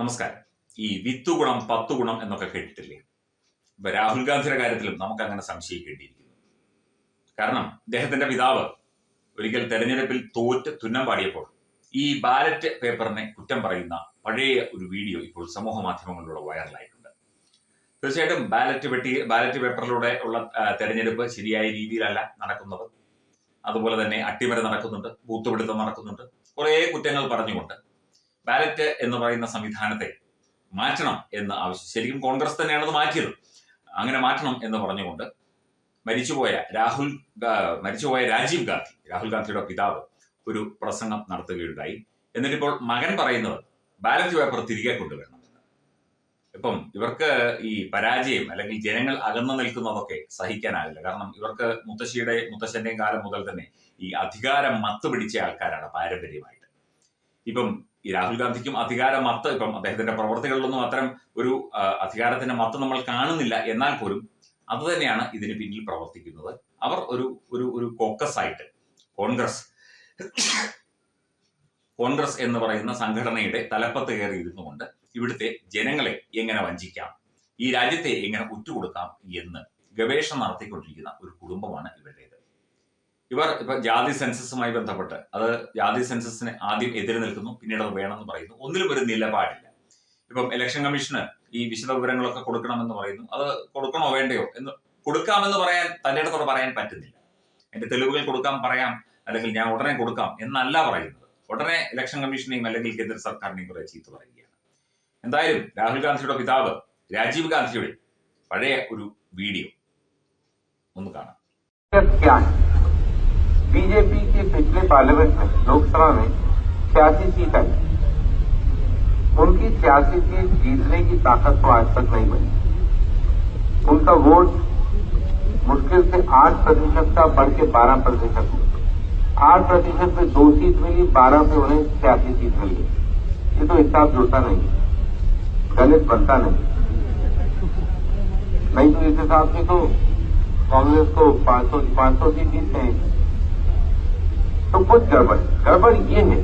നമസ്കാരം. ഈ വിത്ത് ഗുണം പത്ത് ഗുണം എന്നൊക്കെ കേട്ടിട്ടില്ലേ? ഇപ്പൊ രാഹുൽ ഗാന്ധിയുടെ കാര്യത്തിലും നമുക്ക് അങ്ങനെ സംശയിക്കേണ്ടിയിരിക്കുന്നു. കാരണം അദ്ദേഹത്തിന്റെ പിതാവ് ഒരിക്കൽ തെരഞ്ഞെടുപ്പിൽ തോറ്റ് തുന്നം പാടിയപ്പോൾ ഈ ബാലറ്റ് പേപ്പറിനെ കുറ്റം പറയുന്ന പഴയ ഒരു വീഡിയോ ഇപ്പോൾ സമൂഹ മാധ്യമങ്ങളിലൂടെ വൈറലായിട്ടുണ്ട്. തീർച്ചയായിട്ടും ബാലറ്റ് പെട്ടി ബാലറ്റ് പേപ്പറിലൂടെ ഉള്ള തെരഞ്ഞെടുപ്പ് ശരിയായ രീതിയിലല്ല നടക്കുന്നത്. അതുപോലെ തന്നെ അട്ടിമറി നടക്കുന്നുണ്ട് ബൂത്തുപിടുത്തം നടക്കുന്നുണ്ട്. കുറേ കുറ്റങ്ങൾ പറഞ്ഞുകൊണ്ട് ബാലറ്റ് എന്ന് പറയുന്ന സംവിധാനത്തെ മാറ്റണം എന്ന് ആവശ്യം. ശരിക്കും കോൺഗ്രസ് തന്നെയാണ് അത് മാറ്റിയത്. അങ്ങനെ മാറ്റണം എന്ന് പറഞ്ഞുകൊണ്ട് മരിച്ചുപോയ രാഹുൽ മരിച്ചുപോയ രാജീവ് ഗാന്ധി രാഹുൽ ഗാന്ധിയുടെ പിതാവ് ഒരു പ്രസംഗം നടത്തുകയുണ്ടായി. എന്നിട്ടിപ്പോൾ മകൻ പറയുന്നത് ബാലറ്റ് പേപ്പർ തിരികെ കൊണ്ടുവരണം ഇപ്പം ഇവർക്ക് ഈ പരാജയം അല്ലെങ്കിൽ ജനങ്ങൾ അകന്നു നിൽക്കുന്നതൊക്കെ സഹിക്കാനാവില്ല കാരണം ഇവർക്ക് മുത്തശ്ശിയുടെ മുത്തശ്ശന്റെയും കാലം മുതൽ തന്നെ ഈ അധികാരം മത്തുപിടിച്ച ആൾക്കാരാണ് പാരമ്പര്യമായിട്ട്. ഇപ്പം ഈ രാഹുൽ ഗാന്ധിക്കും അധികാര മത്ത് ഇപ്പം അദ്ദേഹത്തിന്റെ പ്രവർത്തികളിലൊന്നും അത്തരം ഒരു അധികാരത്തിന്റെ മത്ത് നമ്മൾ കാണുന്നില്ല. എന്നാൽ പോലും അത് തന്നെയാണ് ഇതിന് പിന്നിൽ പ്രവർത്തിക്കുന്നത്. അവർ ഒരു ഒരു ഒരു കോക്കസ് ആയിട്ട് കോൺഗ്രസ് കോൺഗ്രസ് എന്ന് പറയുന്ന സംഘടനയുടെ തലപ്പത്ത് കയറി ഇരുന്നുകൊണ്ട് ഇവിടുത്തെ ജനങ്ങളെ എങ്ങനെ വഞ്ചിക്കാം? ഈ രാജ്യത്തെ എങ്ങനെ ഉറ്റുകൊടുക്കാം എന്ന് ഗവേഷണം നടത്തിക്കൊണ്ടിരിക്കുന്ന ഒരു കുടുംബമാണ് ഇവരുടേത്. ഇവർ ഇപ്പൊ ജാതി സെൻസസുമായി ബന്ധപ്പെട്ട് അത് ജാതി സെൻസസിന് ആദ്യം എതിരെ നിൽക്കുന്നു പിന്നീട് അത് വേണമെന്ന് പറയുന്നു. ഒന്നിലും ഒരു നിലപാടില്ല. ഇപ്പം ഇലക്ഷൻ കമ്മീഷന് ഈ വിശദ വിവരങ്ങളൊക്കെ കൊടുക്കണമെന്ന് പറയുന്നു. അത് കൊടുക്കണോ വേണ്ടയോ എന്ന് കൊടുക്കാമെന്ന് പറയാൻ തന്റെ അടുത്തോട് പറയാൻ പറ്റുന്നില്ല. എന്റെ തെളിവുകൾ കൊടുക്കാൻ പറയാം അല്ലെങ്കിൽ ഞാൻ ഉടനെ കൊടുക്കാം എന്നല്ല പറയുന്നത്. ഉടനെ ഇലക്ഷൻ കമ്മീഷനെയും അല്ലെങ്കിൽ കേന്ദ്ര സർക്കാരിനെയും കുറെ ചീത്ത പറയുകയാണ്. എന്തായാലും രാഹുൽ ഗാന്ധിയുടെ പിതാവ് രാജീവ് ഗാന്ധിയുടെ പഴയ ഒരു വീഡിയോ. ഒന്ന് കാണാം. बीजेपी के पिछले पार्लियामेंट में, लोकसभा में, छियासी सीट आई। उनकी छियासी सीट जीतने की ताकत तो आज तक नहीं बनी। उनका वोट मुश्किल से आठ प्रतिशत का बढ़ के बारह प्रतिशत आठ प्रतिशत में दो सीट मिली, बारह में उन्हें छियासी सीट मिली। ये तो हिसाब जुड़ता नहीं गणित बनता नहीं नहीं तो इस हिसाब से तो कांग्रेस को 500 500 सीट जीतते हैं। तो कुछ गड़बड़ गड़बड़ ये है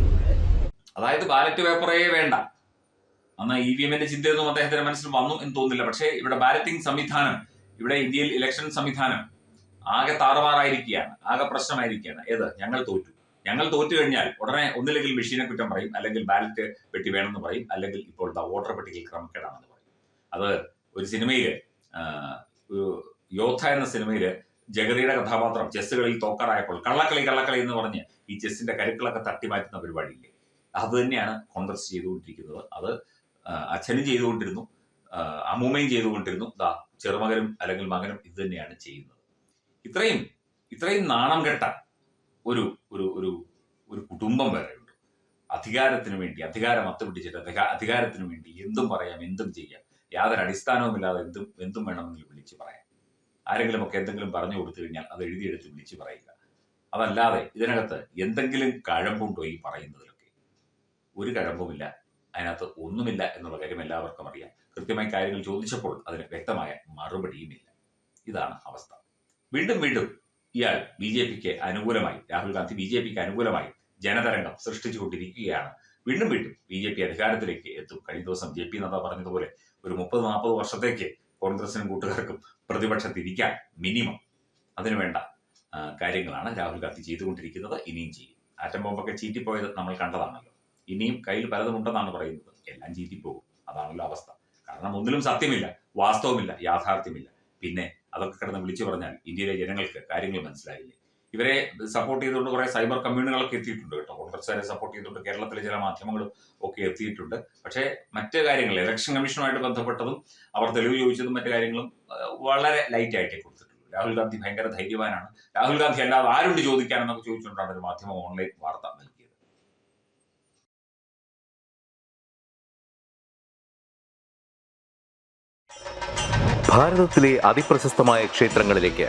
അതായത് ബാലറ്റ് പേപ്പറേ വേണ്ട അന്ന് ഇ വി എമ്മിന്റെ ചിന്തയൊന്നും അദ്ദേഹത്തിന്റെ മനസ്സിൽ വന്നു എന്ന് തോന്നുന്നില്ല പക്ഷേ ഇവിടെ ബാലറ്റിംഗ് സംവിധാനം ഇവിടെ ഇന്ത്യയിൽ ഇലക്ഷൻ സംവിധാനം ആകെ താറുമാറായിരിക്കുകയാണ് ആകെ പ്രശ്നമായിരിക്കുകയാണ് ഏത് ഞങ്ങൾ തോറ്റു ഞങ്ങൾ തോറ്റു കഴിഞ്ഞാൽ ഉടനെ ഒന്നില്ലെങ്കിൽ മെഷീനെ കുറ്റം പറയും അല്ലെങ്കിൽ ബാലറ്റ് പെട്ടി വേണമെന്ന് പറയും അല്ലെങ്കിൽ ഇപ്പോൾ ദാ വോട്ടർ പെട്ടിയിൽ ക്രമക്കേടാണെന്ന് പറയും അത് ഒരു സിനിമയില് ആ, ഒരു യോദ്ധ എന്ന സിനിമയില് ജഗതിയുടെ കഥാപാത്രം ചെസ്സുകളിൽ തോക്കറായപ്പോൾ കള്ളക്കളി കള്ളക്കളി എന്ന് പറഞ്ഞ് ഈ ചെസ്സിന്റെ കരുക്കളൊക്കെ തട്ടി മാറ്റുന്ന പരിപാടിയില്ലേ? അത് തന്നെയാണ് കോൺഗ്രസ് ചെയ്തുകൊണ്ടിരിക്കുന്നത്. അത് അച്ഛനും ചെയ്തുകൊണ്ടിരുന്നു അമ്മൂമ്മയും ചെയ്തുകൊണ്ടിരുന്നു. ദാ ചെറുമകനും അല്ലെങ്കിൽ മകനും ഇത് തന്നെയാണ് ചെയ്യുന്നത്. ഇത്രയും ഇത്രയും നാണം കെട്ട ഒരു ഒരു ഒരു ഒരു കുടുംബം വേറെയുണ്ട് അധികാരത്തിന് വേണ്ടി അധികാരം അത്തുപിടിച്ചിട്ട് അധികാ- അധികാരത്തിന് വേണ്ടി എന്തും പറയാം എന്തും ചെയ്യാം. യാതൊരു അടിസ്ഥാനവുമില്ലാതെ എന്തും എന്തും വേണമെങ്കിലും വിളിച്ച് പറയാം. ആരെങ്കിലും ഒക്കെ എന്തെങ്കിലും പറഞ്ഞു കൊടുത്തു കഴിഞ്ഞാൽ അത് എഴുതിയെടുത്ത് വിളിച്ച് പറയുക. അതല്ലാതെ ഇതിനകത്ത് എന്തെങ്കിലും കഴമ്പുണ്ടോ ഈ പറയുന്നതിലൊക്കെ? ഒരു കഴമ്പുമില്ല. അതിനകത്ത് ഒന്നുമില്ല എന്നുള്ള കാര്യം എല്ലാവർക്കും അറിയാം. കൃത്യമായി കാര്യങ്ങൾ ചോദിച്ചപ്പോൾ അതിന് വ്യക്തമായ മറുപടിയുമില്ല. ഇതാണ് അവസ്ഥ. വീണ്ടും വീണ്ടും ഇയാൾ ബി ജെ പിക്ക് അനുകൂലമായി രാഹുൽ ഗാന്ധി ബി ജെ പിക്ക് അനുകൂലമായി ജനതരംഗം സൃഷ്ടിച്ചുകൊണ്ടിരിക്കുകയാണ്. വീണ്ടും വീണ്ടും ബി ജെ പി അധികാരത്തിലേക്ക് എത്തും. കഴിഞ്ഞ ദിവസം ജെ പി നദ്ദ പറഞ്ഞതുപോലെ ഒരു മുപ്പത് നാൽപ്പത് വർഷത്തേക്ക് കോൺഗ്രസിനും കൂട്ടുകാർക്കും പ്രതിപക്ഷത്തിരിക്കാൻ മിനിമം. അതിനുവേണ്ട കാര്യങ്ങളാണ് രാഹുൽ ഗാന്ധി ചെയ്തുകൊണ്ടിരിക്കുന്നത്. ഇനിയും ചെയ്യും. ആറ്റം ബോംബൊക്കെ ചീറ്റിപ്പോയത് നമ്മൾ കണ്ടതാണല്ലോ. ഇനിയും കയ്യിൽ പലതുമുണ്ടെന്നാണ് പറയുന്നത്. എല്ലാം ചീറ്റിപ്പോകും. അതാണല്ലോ അവസ്ഥ. കാരണം ഒന്നിലും സത്യമില്ല വാസ്തവമില്ല യാഥാർത്ഥ്യമില്ല. പിന്നെ അതൊക്കെ കിടന്ന് വിളിച്ചു പറഞ്ഞാൽ ഇന്ത്യയിലെ ജനങ്ങൾക്ക് കാര്യങ്ങൾ മനസ്സിലായില്ലേ? ഇവരെ സപ്പോർട്ട് ചെയ്തുകൊണ്ട് കുറെ സൈബർ കമ്മ്യൂണുകളൊക്കെ എത്തിയിട്ടുണ്ട് കേട്ടോ. കോൺഗ്രസ്സുകാരെ സപ്പോർട്ട് ചെയ്തുകൊണ്ട് കേരളത്തിലെ ചില മാധ്യമങ്ങളും ഒക്കെ എത്തിയിട്ടുണ്ട്. പക്ഷേ മറ്റ് കാര്യങ്ങൾ ഇലക്ഷൻ കമ്മീഷനുമായിട്ട് ബന്ധപ്പെട്ടതും അവർ തെളിവ് ചോദിച്ചതും മറ്റു കാര്യങ്ങളും വളരെ ലൈറ്റ് ആയിട്ടേ കൊടുത്തിട്ടുണ്ട് രാഹുൽ ഗാന്ധി ഭയങ്കര ധൈര്യവാനാണ്. രാഹുൽ ഗാന്ധി അല്ലാതെ ആരുണ്ട് ചോദിക്കാനെന്നൊക്കെ ചോദിച്ചുകൊണ്ടാണ് ഒരു മാധ്യമം ഓൺലൈൻ വാർത്ത നൽകിയത്. ഭാരതത്തിലെ അതിപ്രശസ്തമായ ക്ഷേത്രങ്ങളിലേക്ക്